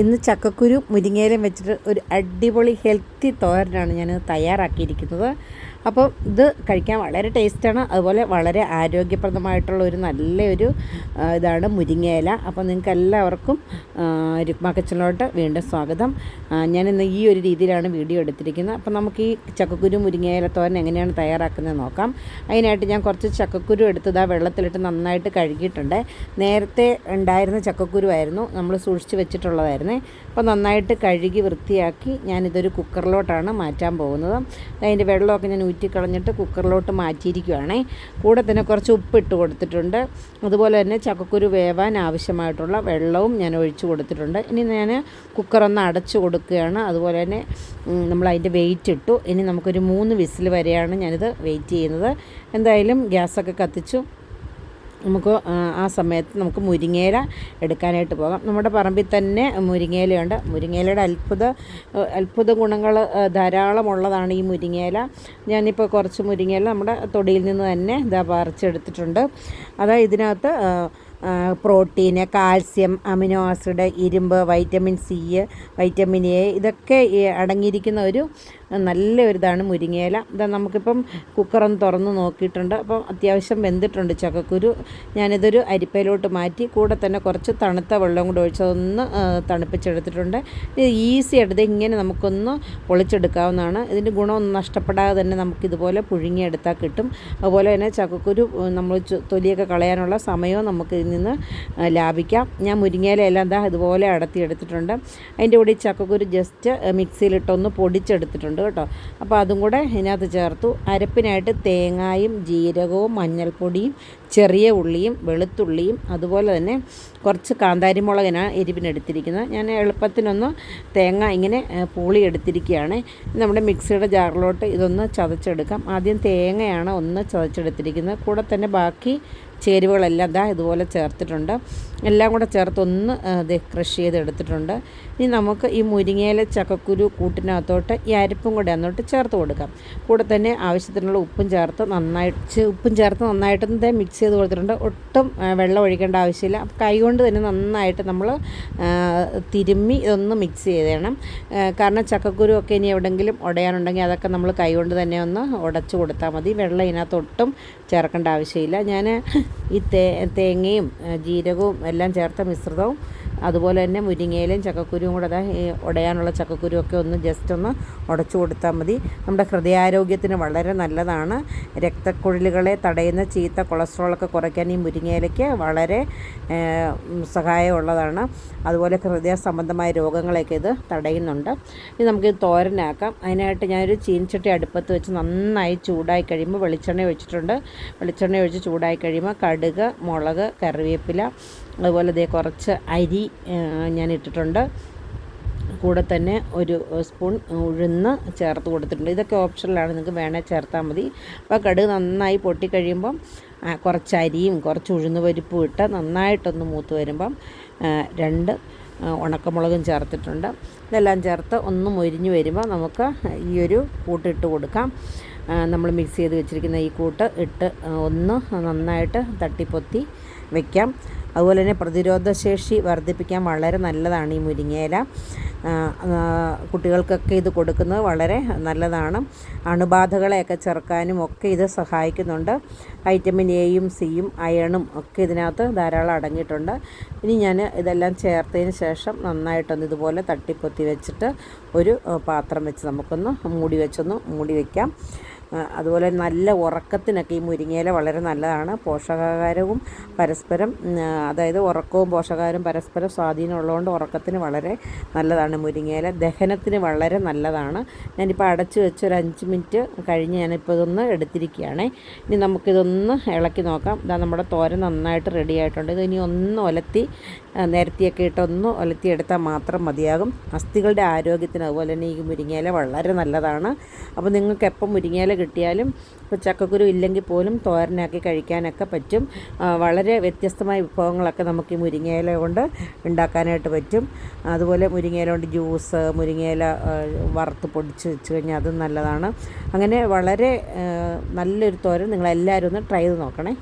ഇന്ന് ചക്കക്കുരു മുരിങ്ങയിലും വെച്ചിട്ട് ഒരു അടിപൊളി ഹെൽത്തി തോരനാണ് ഞാൻ തയ്യാറാക്കിയിരിക്കുന്നത്. അപ്പോൾ ഇത് കഴിക്കാൻ വളരെ ടേസ്റ്റാണ്. അതുപോലെ വളരെ ആരോഗ്യപ്രദമായിട്ടുള്ള ഒരു നല്ലൊരു ഇതാണ് മുരിങ്ങയില. അപ്പോൾ നിങ്ങൾക്ക് എല്ലാവർക്കും രുക്മ വീണ്ടും സ്വാഗതം. ഞാൻ ഞാനിന്ന് ഈ ഒരു രീതിയിലാണ് വീഡിയോ എടുത്തിരിക്കുന്നത്. അപ്പോൾ നമുക്ക് ഈ ചക്കക്കുരു മുരിങ്ങയില തോരൻ എങ്ങനെയാണ് തയ്യാറാക്കുന്നത് നോക്കാം. അതിനായിട്ട് ഞാൻ കുറച്ച് ചക്കക്കുരു എടുത്തത് ആ വെള്ളത്തിലിട്ട് നന്നായിട്ട് കഴുകിയിട്ടുണ്ട്. നേരത്തെ ഉണ്ടായിരുന്ന ചക്കക്കുരു ആയിരുന്നു നമ്മൾ സൂക്ഷിച്ച് വെച്ചിട്ടുള്ളതായിരുന്നേ. അപ്പോൾ നന്നായിട്ട് കഴുകി വൃത്തിയാക്കി ഞാനിതൊരു കുക്കറിലോട്ടാണ് മാറ്റാൻ പോകുന്നത്. അതിന്റെ വെള്ളമൊക്കെ ഞാൻ ഊറ്റിക്കളഞ്ഞിട്ട് കുക്കറിലോട്ട് മാറ്റിയിരിക്കുകയാണേ കൂടെ തന്നെ കുറച്ച് ഉപ്പ് ഇട്ട് കൊടുത്തിട്ടുണ്ട്. അതുപോലെ തന്നെ ചക്കക്കുരു വേവാൻ ആവശ്യമായിട്ടുള്ള വെള്ളവും ഞാൻ ഒഴിച്ചു കൊടുത്തിട്ടുണ്ട്. ഇനി ഞാൻ കുക്കറൊന്ന് അടച്ചു കൊടുക്കുകയാണ്. അതുപോലെ തന്നെ നമ്മൾ അതിന്റെ വെയിറ്റ് ഇട്ടു. ഇനി നമുക്കൊരു മൂന്ന് വിസിൽ വരെയാണ് ഞാനിത് വെയിറ്റ് ചെയ്യുന്നത്. എന്തായാലും ഗ്യാസൊക്കെ കത്തിച്ചു. നമുക്ക് ആ, സമയത്ത് നമുക്ക് മുരിങ്ങയില എടുക്കാനായിട്ട് പോകാം. നമ്മുടെ പറമ്പിൽ തന്നെ മുരിങ്ങയിലയുണ്ട്. മുരിങ്ങയിലയുടെ അത്ഭുത അത്ഭുത ഗുണങ്ങൾ ധാരാളമുള്ളതാണ് ഈ മുരിങ്ങയില. ഞാനിപ്പോൾ കുറച്ച് മുരിങ്ങയില നമ്മുടെ തൊടിയിൽ നിന്ന് തന്നെ ഇതാ പറിച്ചെടുത്തിട്ടുണ്ട്. അതായത് ഇതിനകത്ത് പ്രോട്ടീന് കാൽസ്യം അമിനോ ആസിഡ് ഇരുമ്പ് വൈറ്റമിൻ സി വൈറ്റമിൻ എ ഇതൊക്കെ അടങ്ങിയിരിക്കുന്ന ഒരു നല്ല ഒരു ഇതാണ് മുരിങ്ങയില. ഇതാ നമുക്കിപ്പം കുക്കറൊന്ന് തുറന്ന് നോക്കിയിട്ടുണ്ട്. അപ്പം അത്യാവശ്യം വെന്തിട്ടുണ്ട് ചക്കക്കുരു ഞാനിതൊരു അരിപ്പയിലോട്ട് മാറ്റി കൂടെ തന്നെ കുറച്ച് തണുത്ത വെള്ളം കൂടെ ഒഴിച്ചതൊന്ന് തണുപ്പിച്ചെടുത്തിട്ടുണ്ട്. ഇത് ഈസി ആയിട്ട് ഇങ്ങനെ നമുക്കൊന്ന് പൊളിച്ചെടുക്കാവുന്നതാണ്. ഇതിന്റെ ഗുണമൊന്നും നഷ്ടപ്പെടാതെ തന്നെ നമുക്കിതുപോലെ പുഴുങ്ങിയെടുത്താൽ കിട്ടും. അതുപോലെ തന്നെ ചക്കക്കുരു നമ്മൾ തൊലിയൊക്കെ കളയാനുള്ള സമയവും നമുക്ക് ഇതിൽ നിന്ന് ലാഭിക്കാം. ഞാൻ മുരിങ്ങയില എല്ലാം എന്താ ഇതുപോലെ അടത്തി എടുത്തിട്ടുണ്ട് അതിന്റെ കൂടെ ചക്കക്കുരു ജസ്റ്റ് മിക്സിയിലിട്ടൊന്ന് പൊടിച്ചെടുത്തിട്ടുണ്ട്. കേട്ടോ. അപ്പോൾ അതും കൂടെ ഇതിനകത്ത് ചേർത്തു. അരപ്പിനായിട്ട് തേങ്ങായും ജീരകവും മഞ്ഞൾപ്പൊടിയും ചെറിയ ഉള്ളിയും വെളുത്തുള്ളിയും അതുപോലെ തന്നെ കുറച്ച് കാന്താരിമുളകിനാണ് എരിവിനെടുത്തിരിക്കുന്നത് ഞാൻ എളുപ്പത്തിനൊന്ന് തേങ്ങ ഇങ്ങനെ പൂളി എടുത്തിരിക്കുകയാണ് നമ്മുടെ മിക്സിയുടെ ജാറിലോട്ട് ഇതൊന്ന് ചതച്ചെടുക്കാം. ആദ്യം തേങ്ങയാണ് ഒന്ന് ചതച്ചെടുത്തിരിക്കുന്നത്. കൂടെ തന്നെ ബാക്കി ചേരുവകളെല്ലാം ദാ ഇതുപോലെ ചേർത്തിട്ടുണ്ട്. എല്ലാം കൂടെ ചേർത്തൊന്ന് ഇത് ക്രഷ് ചെയ്തെടുത്തിട്ടുണ്ട്. ഇനി നമുക്ക് ഈ മുരിങ്ങയില ചക്കക്കുരു കൂട്ടിനകത്തോട്ട് ഈ അരിപ്പും കൂടെ അന്നോട്ട് ചേർത്ത് കൊടുക്കാം. കൂടെ തന്നെ ആവശ്യത്തിനുള്ള ഉപ്പും ചേർത്ത് നന്നായിട്ട് ഉപ്പും ചേർത്ത് നന്നായിട്ട് ദേ മിക്സ് ചെയ്ത് കൊടുത്തിട്ടുണ്ട്. ഒട്ടും വെള്ളം ഒഴിക്കേണ്ട ആവശ്യമില്ല. കൈകൊണ്ട് തന്നെ നന്നായിട്ട് നമ്മൾ തിരുമ്മി ഇതൊന്ന് മിക്സ് ചെയ്തേണം. കാരണം ചക്കക്കുരു ഒക്കെ ഇനി എവിടെയെങ്കിലും ഉടയാനുണ്ടെങ്കിൽ അതൊക്കെ നമ്മൾ കൈകൊണ്ട് തന്നെ ഒന്ന് ഉടച്ചു കൊടുത്താൽ മതി. വെള്ളം ഇതിനകത്ത് ഒട്ടും ചേർക്കേണ്ട ആവശ്യമില്ല. ഞാൻ ഈ തേ തേങ്ങയും ജീരകവും എല്ലാം ചേർത്ത മിശ്രിതവും അതുപോലെ തന്നെ മുരിങ്ങയിലും ചക്കക്കുരുവും കൂടെ അതാ ഉടയാനുള്ള ചക്കക്കുരുവൊക്കെ ഒന്ന് ജസ്റ്റ് ഒന്ന് ഉടച്ചു കൊടുത്താൽ മതി. നമ്മുടെ ഹൃദയാരോഗ്യത്തിന് വളരെ നല്ലതാണ്. രക്തക്കുഴലുകളെ തടയുന്ന ചീത്ത കൊളസ്ട്രോളൊക്കെ കുറയ്ക്കാൻ ഈ മുരിങ്ങയിലയ്ക്ക് വളരെ സഹായമുള്ളതാണ്. അതുപോലെ ഹൃദയ സംബന്ധമായ രോഗങ്ങളെയൊക്കെ ഇത് തടയുന്നുണ്ട്. ഇനി നമുക്ക് ഇത് തോരനാക്കാം. അതിനായിട്ട് ഞാനൊരു ചീനിച്ചട്ടി അടുപ്പത്ത് വെച്ച് നന്നായി ചൂടായി കഴിയുമ്പോൾ വെളിച്ചെണ്ണ ഒഴിച്ചിട്ടുണ്ട്. വെളിച്ചെണ്ണ ഒഴിച്ച് ചൂടായി കഴിയുമ്പോൾ കടുക് മുളക് കറിവേപ്പില അതുപോലെ ഇതേ കുറച്ച് അരി ഞാൻ ഇട്ടിട്ടുണ്ട്. കൂടെ തന്നെ ഒരു സ്പൂൺ ഉഴുന്ന് ചേർത്ത് കൊടുത്തിട്ടുണ്ട്. ഇതൊക്കെ ഓപ്ഷനിലാണ്. നിങ്ങൾക്ക് വേണേൽ ചേർത്താൽ മതി. അപ്പോൾ കടുക് നന്നായി പൊട്ടിക്കഴിയുമ്പം കുറച്ച് അരിയും കുറച്ച് ഉഴുന്ന് പരിപ്പും ഇട്ട് നന്നായിട്ടൊന്ന് മൂത്ത് വരുമ്പം രണ്ട് ഉണക്കമുളകും ചേർത്തിട്ടുണ്ട്. ഇതെല്ലാം ചേർത്ത് ഒന്ന് മൊരിഞ്ഞ് വരുമ്പോൾ നമുക്ക് ഈ ഒരു കൂട്ടിട്ട് കൊടുക്കാം. നമ്മൾ മിക്സ് ചെയ്ത് വെച്ചിരിക്കുന്ന ഈ കൂട്ട് ഇട്ട് ഒന്ന് നന്നായിട്ട് തട്ടിപ്പൊത്തി വെക്കാം. അതുപോലെ തന്നെ പ്രതിരോധശേഷി വർദ്ധിപ്പിക്കാൻ വളരെ നല്ലതാണ് ഈ മുരിങ്ങയില. കുട്ടികൾക്കൊക്കെ ഇത് കൊടുക്കുന്നത് വളരെ നല്ലതാണ്. അണുബാധകളെയൊക്കെ ചെറുക്കാനും ഒക്കെ ഇത് സഹായിക്കുന്നുണ്ട്. വൈറ്റമിൻ എയും സിയും അയണും ഒക്കെ ഇതിനകത്ത് ധാരാളം അടങ്ങിയിട്ടുണ്ട്. ഇനി ഞാൻ ഇതെല്ലാം ചേർത്തതിന് ശേഷം നന്നായിട്ടൊന്ന് ഇതുപോലെ തട്ടിപ്പൊത്തി വെച്ചിട്ട് ഒരു പാത്രം വെച്ച് നമുക്കൊന്ന് മൂടി വെച്ചൊന്ന് മൂടി വയ്ക്കാം അതുപോലെ നല്ല ഉറക്കത്തിനൊക്കെ ഈ മുരിങ്ങയില വളരെ നല്ലതാണ്. പോഷകാഹാരവും പരസ്പരം അതായത് ഉറക്കവും പോഷകാഹാരവും പരസ്പരം സ്വാധീനമുള്ളതുകൊണ്ട് ഉറക്കത്തിന് വളരെ നല്ലതാണ് മുരിങ്ങയില. ദഹനത്തിന് വളരെ നല്ലതാണ്. ഞാനിപ്പോൾ അടച്ച് വെച്ച് ഒരു അഞ്ച് മിനിറ്റ് കഴിഞ്ഞ് ഞാനിപ്പോൾ ഇതൊന്ന് എടുത്തിരിക്കുകയാണ്. ഇനി നമുക്കിതൊന്ന് ഇളക്കി നോക്കാം. ഇതാ നമ്മുടെ തോരൻ നന്നായിട്ട് റെഡി ആയിട്ടുണ്ട്. ഇത് ഇനി ഒന്ന് ഒലത്തി നേരത്തെയൊക്കെ ഇട്ടൊന്ന് ഇട്ട് ഒന്ന് ഒലത്തി എടുത്താൽ മാത്രം മതിയാകും. അസ്ഥികളുടെ ആരോഗ്യത്തിന് അതുപോലെ തന്നെ ഈ മുരിങ്ങയില വളരെ നല്ലതാണ്. അപ്പോൾ നിങ്ങൾക്ക് എപ്പം മുരിങ്ങയില കിട്ടിയാലും ഇപ്പോൾ ചക്കക്കുരു ഇല്ലെങ്കിൽ പോലും തോരനാക്കി കഴിക്കാനൊക്കെ പറ്റും. വളരെ വ്യത്യസ്തമായ വിഭവങ്ങളൊക്കെ നമുക്ക് ഈ മുരിങ്ങയില കൊണ്ട് ഉണ്ടാക്കാനായിട്ട് പറ്റും. അതുപോലെ മുരിങ്ങയില കൊണ്ട് ജ്യൂസ് മുരിങ്ങയില വറുത്ത് പൊടിച്ച് വെച്ച് കഴിഞ്ഞാൽ അതും നല്ലതാണ്. അങ്ങനെ വളരെ നല്ലൊരു തോരൻ നിങ്ങളെല്ലാവരും ഒന്ന് ട്രൈ ചെയ്ത് നോക്കണേ.